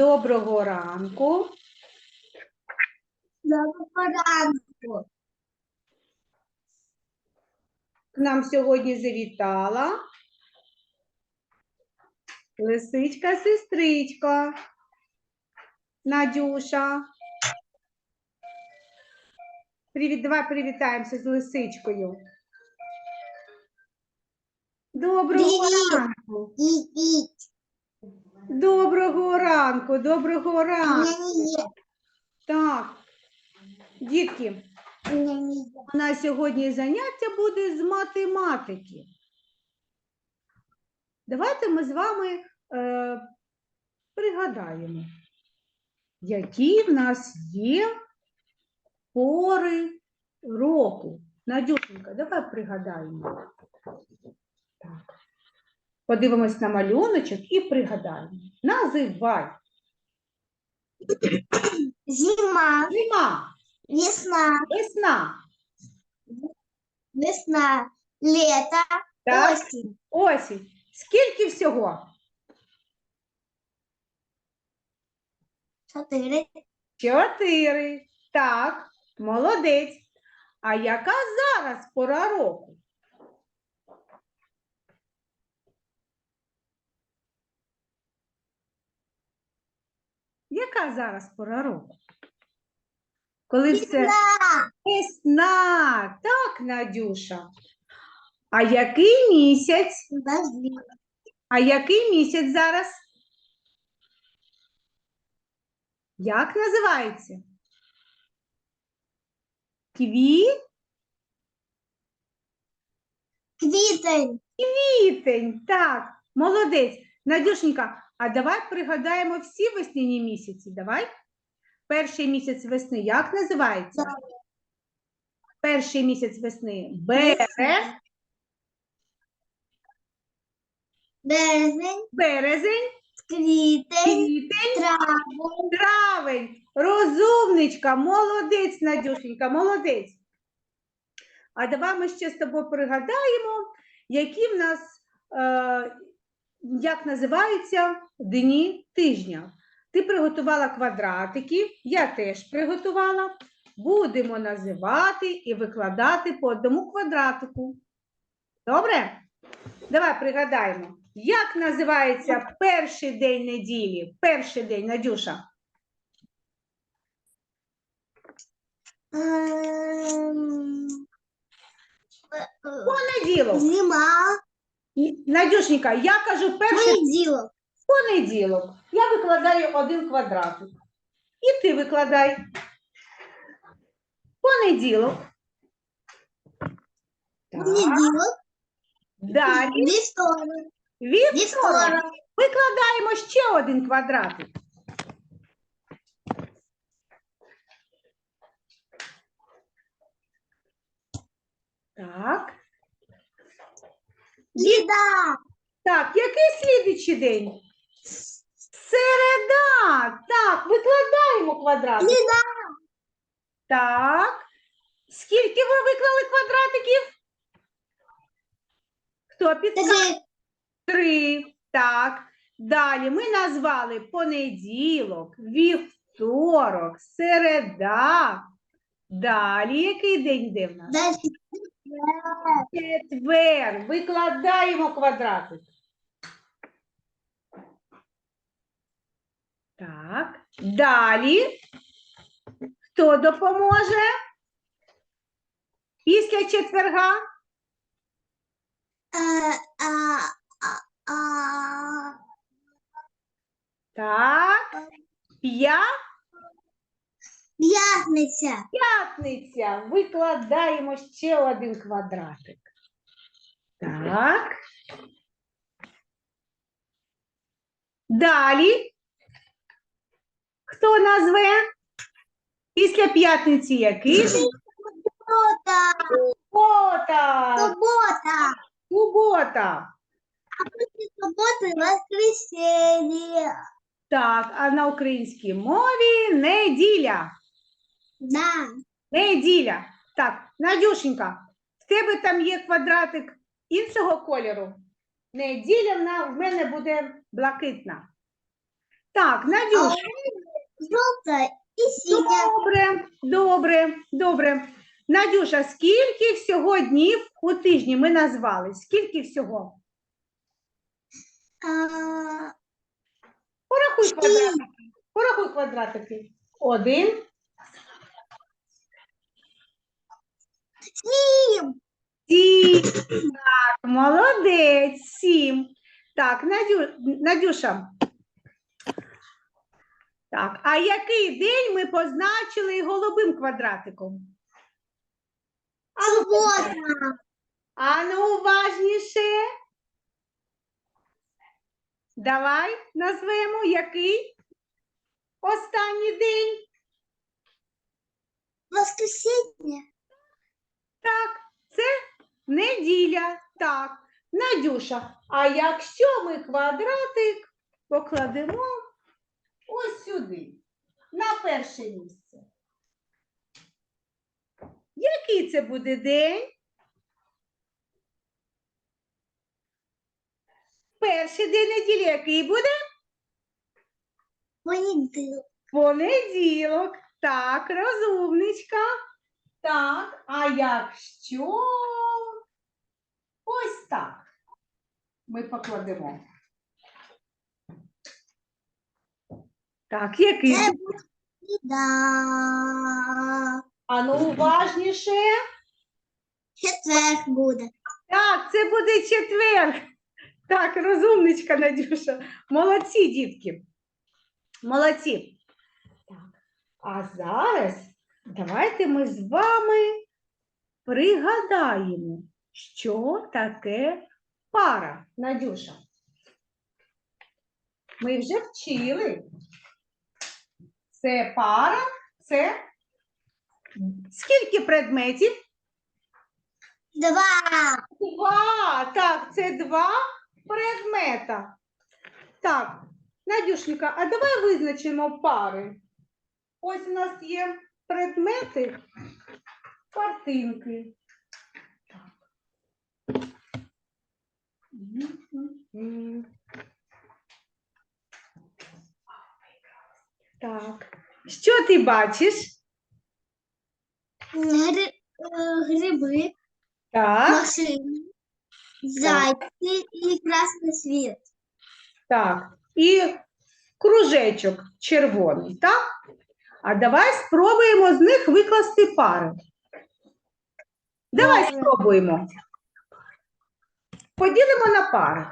Доброго ранку. Доброго ранку. К нам сьогодні завітала лисичка сестричка Надюша. Привіт, давай привітаємося з лисичкою. Доброго Привіт. ранку. Ідіть. Доброго ранку, доброго ранку. Так, дітки, у нас сьогодні заняття буде з математики. Давайте ми з вами е, пригадаємо, які в нас є пори року. Надюшенька, давай пригадаємо. Так. Подивимось на малюночок і пригадаємо. Називай. Зима, Зима, весна, весна, весна, лето, так, осінь. осінь. Скільки всього? Чотири. Чотири. Так, молодець. А яка зараз пора року? Яка зараз пора року? Коли все Весна. Так, Надюша. А який місяць? А який місяць зараз? Як називається? Кві... Квітень. Квітень. Так, молодець. Надюшенька, а давай пригадаємо всі весняні місяці. Давай. Перший місяць весни як називається? Перший місяць весни берез, Березень, березень, квітень, квітень, травень. Травень, розумничка, молодець, Надюшенька, молодець. А давай ми ще з тобою пригадаємо, які в нас, е, як називаються дні тижня. Ти приготувала квадратики, я теж приготувала. Будемо називати і викладати по одному квадратику. Добре? Давай пригадаємо, як називається перший день неділі? Перший день, Надюша. Ем, Понеділок. Зима, Надюшенька, я кажу перший понеділок. понеділок. Я викладаю один квадратик. І ти викладай. Понеділок. Так. Понеділок, Далі. вівторок, Вівторок. вівторок, Викладаємо ще один квадратик. Так. Їда, Так, який слідуючий день? Середа. Так, викладаємо квадратик. їда, Так. Скільки ви виклали квадратиків? Хто підказує? три, Три. Так. Далі ми назвали понеділок, вівторок, середа. Далі який день йде в нас? далі, Четвер. Викладаємо квадратик. Так. Далі. Хто допоможе? Після четверга? Е, а, а, Так. П'я. П'ятниця, П'ятниця. Викладаємо ще один квадратик. Так. Далі. Хто назве? Після п'ятниці який? субота, Субота. субота, Субота. після суботи воскресенье. Так, а на українській мові неділя. Да, Неділя. Так, Надюшенька, в тебе там є квадратик іншого кольору. Неділя в на- в мене буде блакитна. Так, Надюша. Желтая и синяя. Добре, добре, добре. Надюша, скільки всього днів у тижні ми назвали? Скільки всього? Порахуй квадратики. Порахуй квадратики. Один, Сим. сім. Так, молодець, сім. Так, Надю... Надюша. Так, а який день ми позначили голубим квадратиком? А ну, А ну уважніше. Давай назвемо який останній день. Воскресенье. Так, це неділя. Так, Надюша. А якщо ми квадратик покладемо ось сюди, на перше місце. Який це буде день? Перший день неділі який буде? Понедельник. Понеділок. Так, розумничка. Так, а якщо ось так ми покладемо. Так, який? Да. А ну уважніше. Четверг буде. Так, це буде четвер. Так, розумничка, Надюша. Молодці, дітки. Молодці. Так. А зараз давайте ми з вами пригадаємо, що таке пара, Надюша. Ми вже вчили. Це пара, це скільки предметів? Два. Два, так, це два предмета. Так, Надюшенька, а давай визначимо пари. Ось у нас є предмети, картинки. Так. М-м-м. Так, що ти бачиш? Гри... е, Гриби. Так. Машины. Зайцы и красный свет. Так, і кружечок червоний, так? А давай спробуємо з них викласти пари. Давай спробуємо. Поділимо на пари.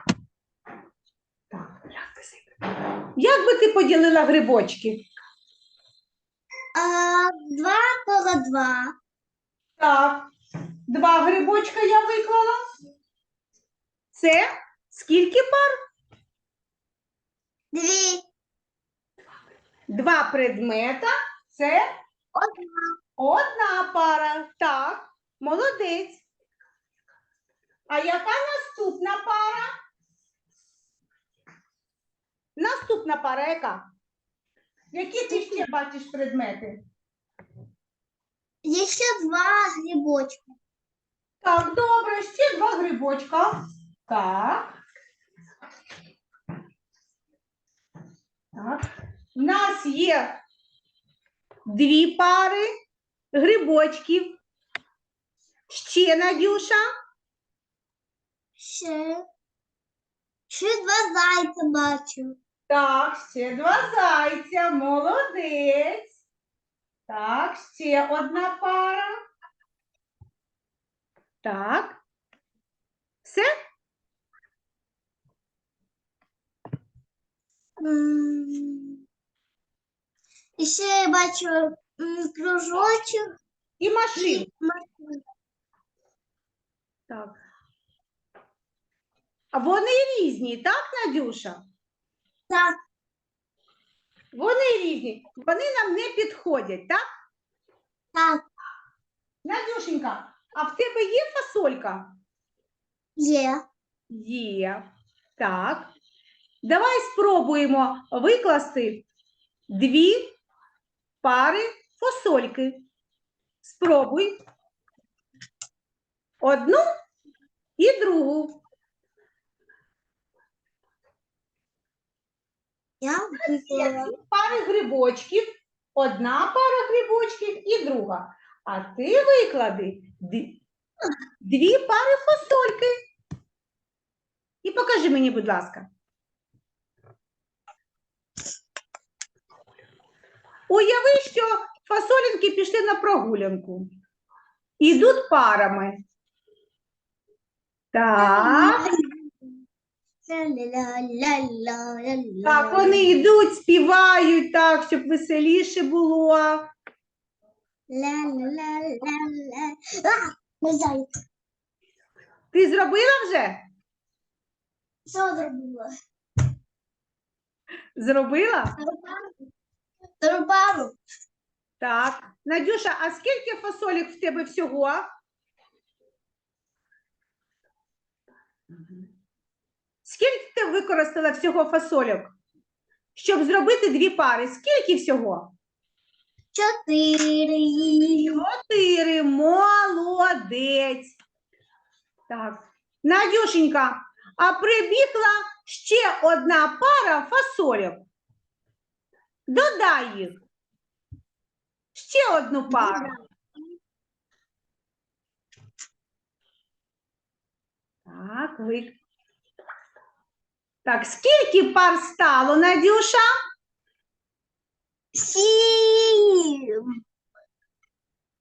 Як би ти поділила грибочки? А, два коло два. Так, два грибочка я виклала. Це скільки пар? Две. Два предмета. Це Одна. Одна пара. Так, молодець. А яка наступна пара? Наступна пара яка? Які ти ще бачиш предмети? Еще два грибочка. Так, добре, ще два грибочка. Так. Так. У нас є дві пари грибочків. Ще Надюша. Ще. Ще два зайця бачу. Так, ще два зайця, молодець. Так, ще одна пара. Так. Все? М. І ще я бачу м, кружочок. І машин. Так. А вони різні, так, Надюша? Так, Вони різні. Вони нам не підходять, так? так, Надюшенька, а в тебе є фасолька? є. Є. Так. Давай спробуємо викласти дві пари фасольки. Спробуй. Одну і другу. Я пари грибочків, одна пара грибочків і друга. А ти виклади дві пари фасольки. І покажи мені, будь ласка. Уяви, що фасолінки пішли на прогулянку. Ідуть парами. Так. Так, вони йдуть, співають так, щоб веселіше було. Ти зробила вже? Що зробила? Зробила? Втору. Так. Надюша, а скільки фасолік в тебе всього? Скільки ти використала всього фасольок? Щоб зробити дві пари. Скільки всього? Чотири. Чотири. Молодець. Так. Надюшенька, а прибігла ще одна пара фасольок. Додай їх. Ще одну пару. Так, ви. Так, скільки пар стало, Надюша? Сім.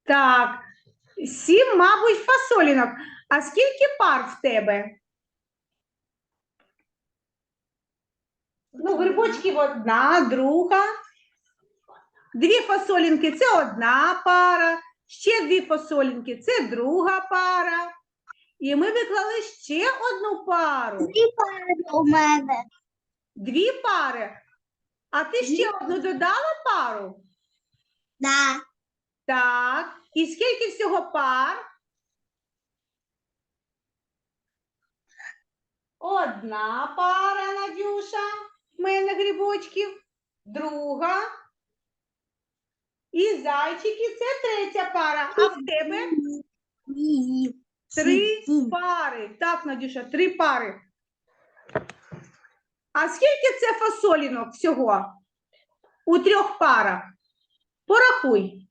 Так, сім, мабуть, фасолінок. А скільки пар в тебе? Ну, грибочків одна, друга. Дві фасолінки це одна пара, ще дві фасолінки це друга пара. І ми виклали ще одну пару. Дві пари у мене. Дві пари. А ти ще одну додала пару? Да. Так. І скільки всього пар? Одна пара, Надюша, в мене грибочків, друга. І зайчики це третя пара. А в тебе три пари. Так, Надюша, три пари. А скільки це фасолінок всього? У трьох парах? Порахуй.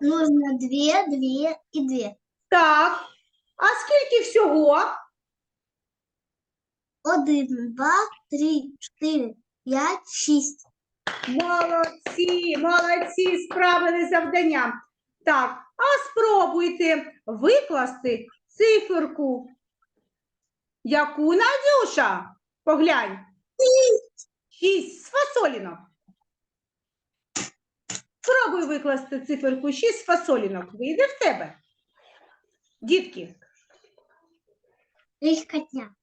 Нужно дві, дві і дві. Так. А скільки всього? Один, два, три, чотири, п'ять, шість. Молодці, молодці, справили завданням. Так, а спробуйте викласти циферку. Яку Надюша? Поглянь. Шість з фасолінок. Спробуй викласти циферку 6 з фасолінок. Вийде в тебе. Дітки, Легкотня.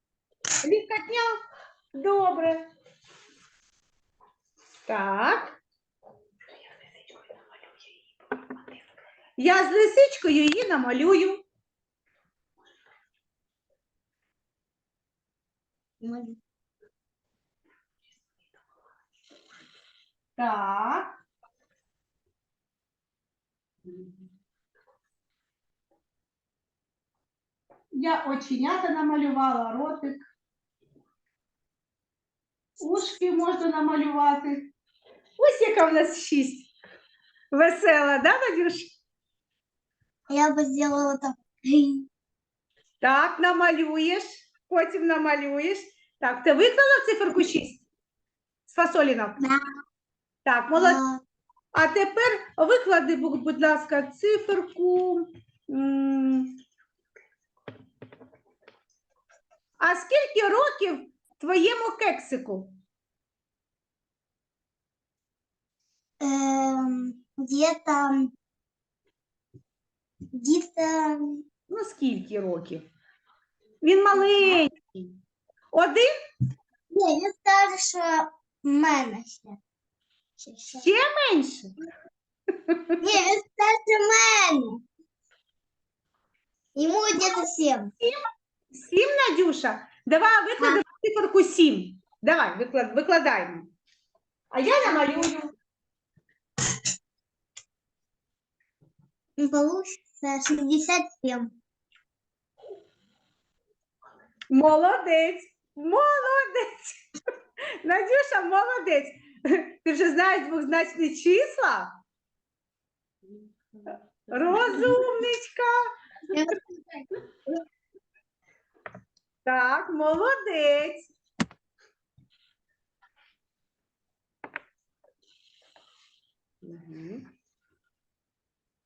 Лікотня. Добре. Так. Я з лисичкою її намалюю. Так. Я оченята намалювала, ротик. Ушки можна намалювати. Ось яка в нас шість. Весела, да, Надюш? Я бы сделала так. Так, намалюєш, потім намалюєш. Так, ти виклала циферку 6 з фасолінок? Да. Так, молодець. А, А тепер виклади, бу- будь ласка, циферку. м. А скільки років твоєму кексику? Где-то... Где-то... Ну, скільки років? Він маленький. Один Не, він старше мене ще. Ще, ще. ще менше. Ні, він старше мене. Йому где-то сім. Сім, Надюша. Давай викладемо циферку сім. Давай, виклад, викладаємо. А я намалюю. Получится 67. Молодець. Молодець. Надюша, молодець. Ти вже знаєш двозначні числа? Розумничка. Так, молодець.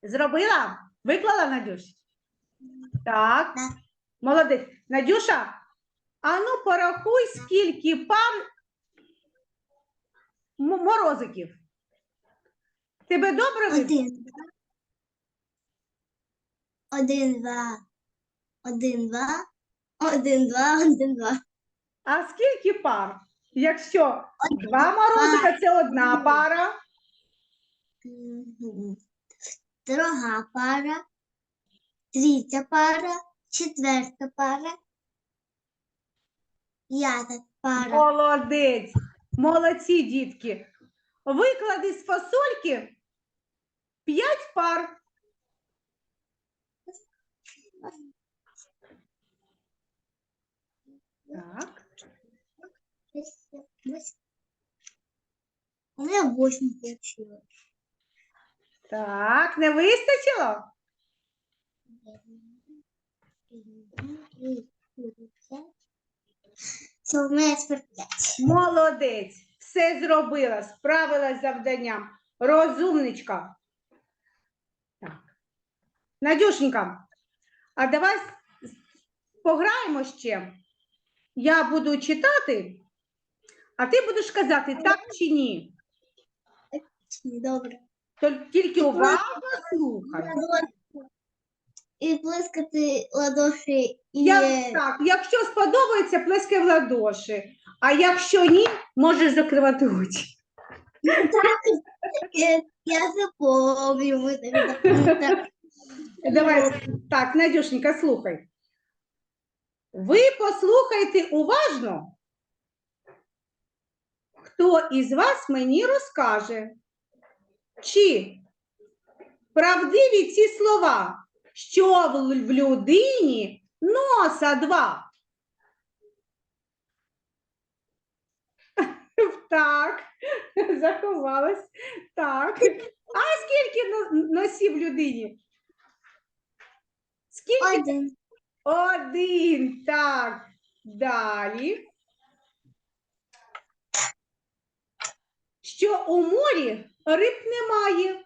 Зробила? Виклала, Надюш? Так. Молодець. Надюша, а ну порахуй, скільки пар морозиків. Тебе добре видно? Один, два. Один, два. Один, два. Один, два, один, два. А скільки пар? Якщо два морозика це одна пара, Друга пара. Третя пара. Четверта пара. П'ята пара. молодець. Молодці, дітки. Виклади з фасольки п'ять пар. Так. У меня восемь получилось. Так, не вистачило? Все, у меня теперь пять. Молодець. Все зробила, справилась з завданням. Розумничка. Так. Надюшенька, а давай пограємо ще. Я буду читати, а ти будеш казати так чи ні. Добре. Тільки уважно слухай. І плескати ладоші і Я, так, якщо сподобається, плескай в ладоші. А якщо ні, можеш закривати очі. я, я запомню. так. Давай, так, Надюшенька, слухай. Ви послухайте уважно, хто із вас мені розкаже, чи правдиві ці слова, що в людині носа два. Так, заховалась. Так. А скільки носів людині? Скільки? Один. Один. Так. Далі. Що у морі риб немає.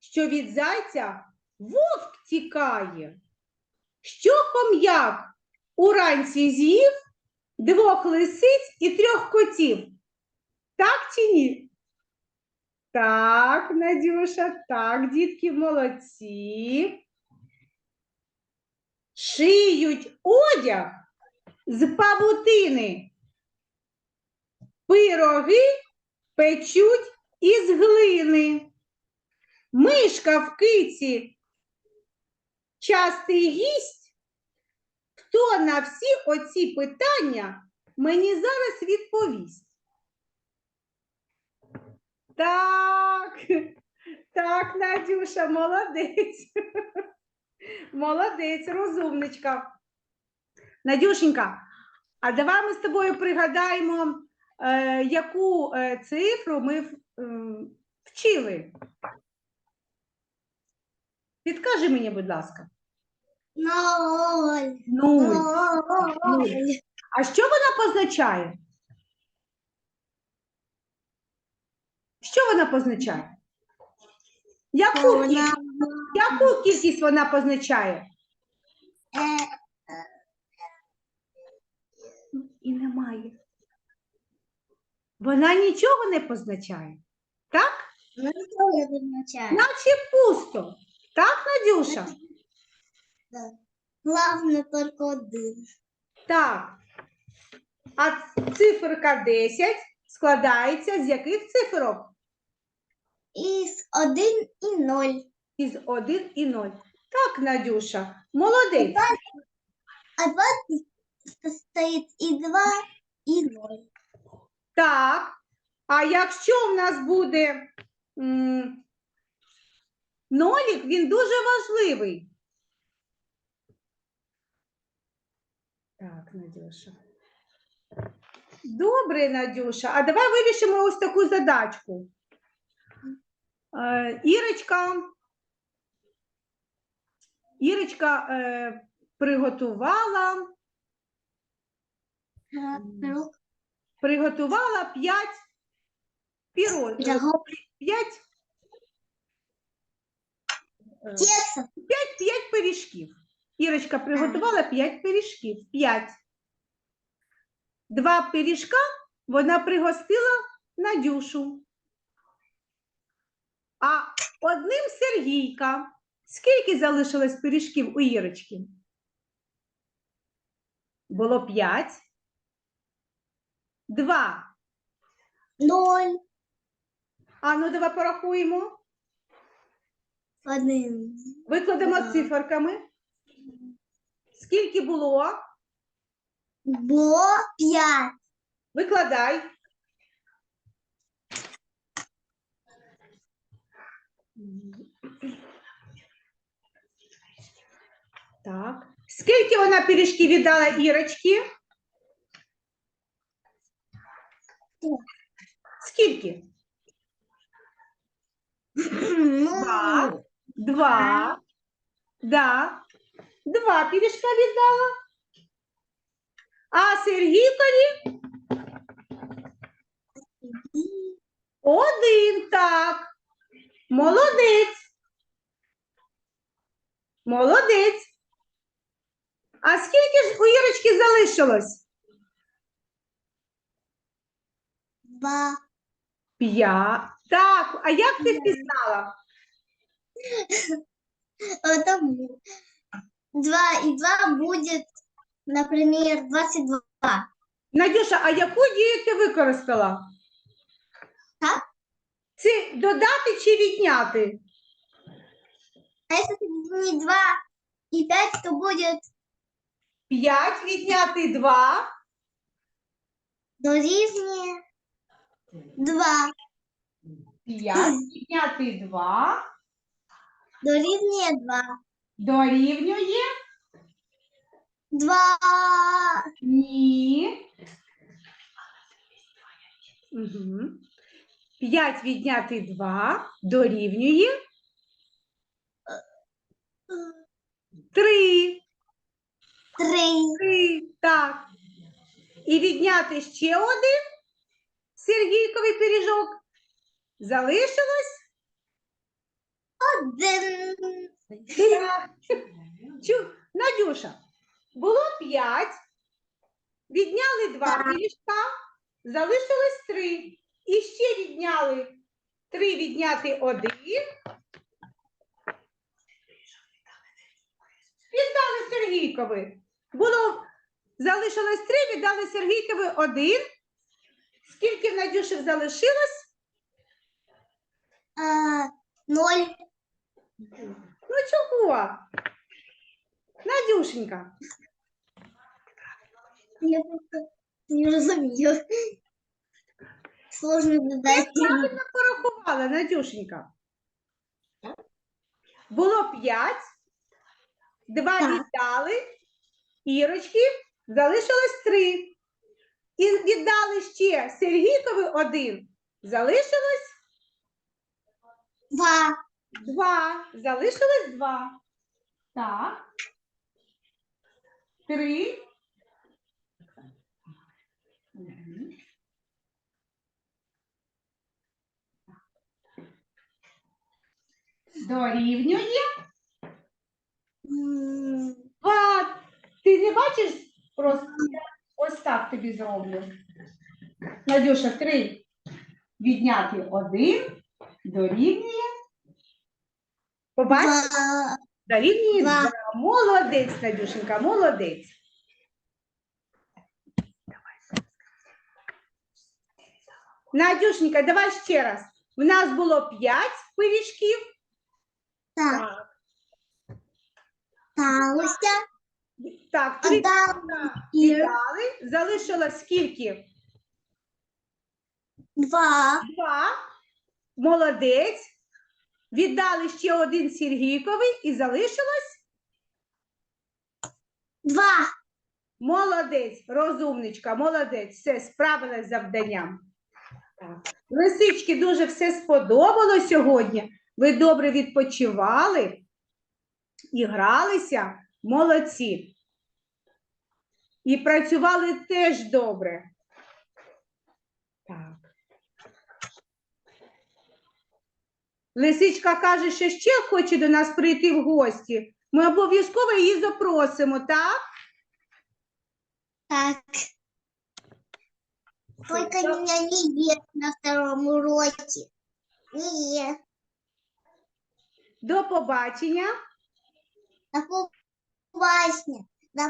Що від зайця вовк тікає. Що хом'як уранці з'їв двох лисиць і трьох котів. Так чи ні? Так, Надюша, так, дітки, молодці шиють одяг з павутини, пироги печуть із глини. Мишка в киці частий гість. Хто на всі оці питання мені зараз відповість? Так, так, Надюша, молодець. Молодець, розумничка. Надюшенька, а давай ми з тобою пригадаємо, е, яку е, цифру ми в- м, вчили. Підкажи мені, будь ласка. Ноль. Нуль. Ноль. А що вона позначає? Що вона позначає? Яку, Вона кількість, яку кількість вона позначає? е, І немає. Вона нічого не позначає. Так? ну, що я визначаю? Наче пусто. Так, Надюша? Главное только один. Так. А циферка 10 складається з яких циферок? Із один і ноль. Із 1 і 0. Так, Надюша, молодець. А два стоїть і два, і ноль. Так. А якщо в нас буде м, нолік, він дуже важливий. Так, Надюша. Добре, Надюша. А давай вирішимо ось таку задачку. Е, Ірочка. Ірочка е, приготувала, приготувала 5 піро, Пирогов. 5, 5 пиріжків. Ірочка приготувала 5 пиріжків. 5. Два пиріжка вона пригостила Надюшу. А одним Сергійка. Скільки залишилось пиріжків у Ірочки? Було 5. 2. Ноль. А ну давай порахуємо. Один. Викладемо Два. циферками. Скільки було? Було п'ять. Викладай. Так. Скільки вона пиріжків віддала Ірочці? Скільки? Два. Ну, Два. Да. Два пиріжка віддала. А Сергійкові один, так. Молодець. Молодець. А скільки ж у Ірочки залишилось? два. П'ять. Так, а як ти впізнала? Потому два и два будет, например, двадцать два. Надюша, а яку дію ти використала? Так. Це додати чи відняти? А если не два и пять, то будет П'ять відняти два. дорівнює два. П'ять відняти два. Дорівнює два. Дорівнює Два. ні. Угу. П'ять відняти два дорівнює три. Три. Три. Так. І відняти ще один Сергійковий пиріжок. Залишилось Один. Так. Чу, Надюша, було п'ять, відняли два пиріжка, залишилось три. І ще відняли три відняти один. Віддали Сергійкові. Було, залишилось три, віддали Сергійкові один. Скільки в Надюші залишилось? А, ноль. Ну чого? Надюшенька. Я просто не розумію. Сложно Ти додати. правильно порахувала, Надюшенька. Було п'ять, два Так. віддали, Ірочки, залишилось три. І віддали ще Сергійкові один. Залишилось Два. два. Залишилось два. Так. Три. Дорівнює. Не бачиш? Просто я ось так тобі зроблю. Надюша, три. Відняти один дорівнює. Побачиш? Дорівнює Два. Молодець, Надюшенька, молодець. Надюшенька, давай ще раз. У нас було п'ять пиріжків. Так. Сталося. Так, три віддали. Залишилось скільки? Два. Два. Молодець. Віддали ще один Сергійковий і залишилось Два. Молодець, розумничка, молодець, все, справилась з завданням. Так. Лисички дуже все сподобалось сьогодні. Ви добре відпочивали і гралися, молодці. І працювали теж добре. Так. Лисичка каже, що ще хоче до нас прийти в гості. Ми обов'язково її запросимо, так? Так. Только меня не ешь на втором уроке. Не ешь. До побачення. До побачення. До